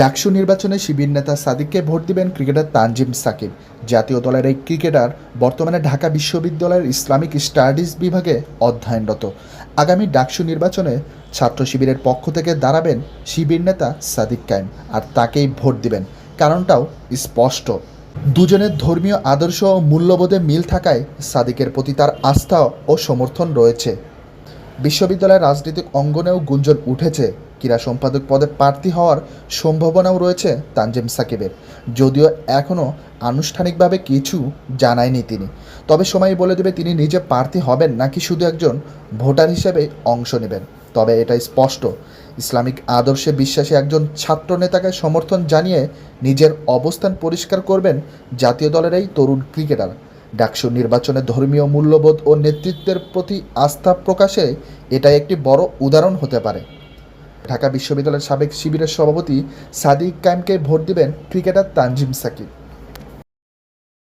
ডাকসু নির্বাচনে শিবির নেতা সাদিককে ভোট দিবেন ক্রিকেটার তানজিম সাকিব। জাতীয় দলের এই ক্রিকেটার বর্তমানে ঢাকা বিশ্ববিদ্যালয়ের ইসলামিক স্টাডিজ বিভাগে অধ্যয়নরত। আগামী ডাকসু নির্বাচনে ছাত্র শিবিরের পক্ষ থেকে দাঁড়াবেন শিবির নেতা সাদিক কায়েম আর তাকেই ভোট দিবেন। কারণটাও স্পষ্ট। দুজনের ধর্মীয় আদর্শ ও মূল্যবোধে মিল থাকায় সাদিকের প্রতি তার আস্থা ও সমর্থন রয়েছে। বিশ্ববিদ্যালয়ের রাজনৈতিক অঙ্গনেও গুঞ্জন উঠেছে। ক্রীড়া সম্পাদক পদে প্রার্থী হওয়ার সম্ভাবনাও রয়েছে তানজিম সাকিবের। যদিও এখনও আনুষ্ঠানিকভাবে কিছু জানায়নি তিনি। তবে সময় বলে দেবে তিনি নিজে প্রার্থী হবেন নাকি শুধু একজন ভোটার হিসেবে অংশ নেবেন। তবে এটা স্পষ্ট। ইসলামিক আদর্শে বিশ্বাসী একজন ছাত্র নেতাকে সমর্থন জানিয়ে নিজের অবস্থান পরিষ্কার করবেন জাতীয় দলের এই তরুণ ক্রিকেটার। ডাকসু নির্বাচনে ধর্মীয় মূল্যবোধ ও নেতৃত্বের প্রতি আস্থা প্রকাশে এটা একটি বড় উদাহরণ হতে পারে। ঢাকা বিশ্ববিদ্যালয়ের সাবেক শিবিরের সভাপতি সাদিক কায়েমকে ভোট দিবেন ক্রিকেটার তানজিম সাকিব।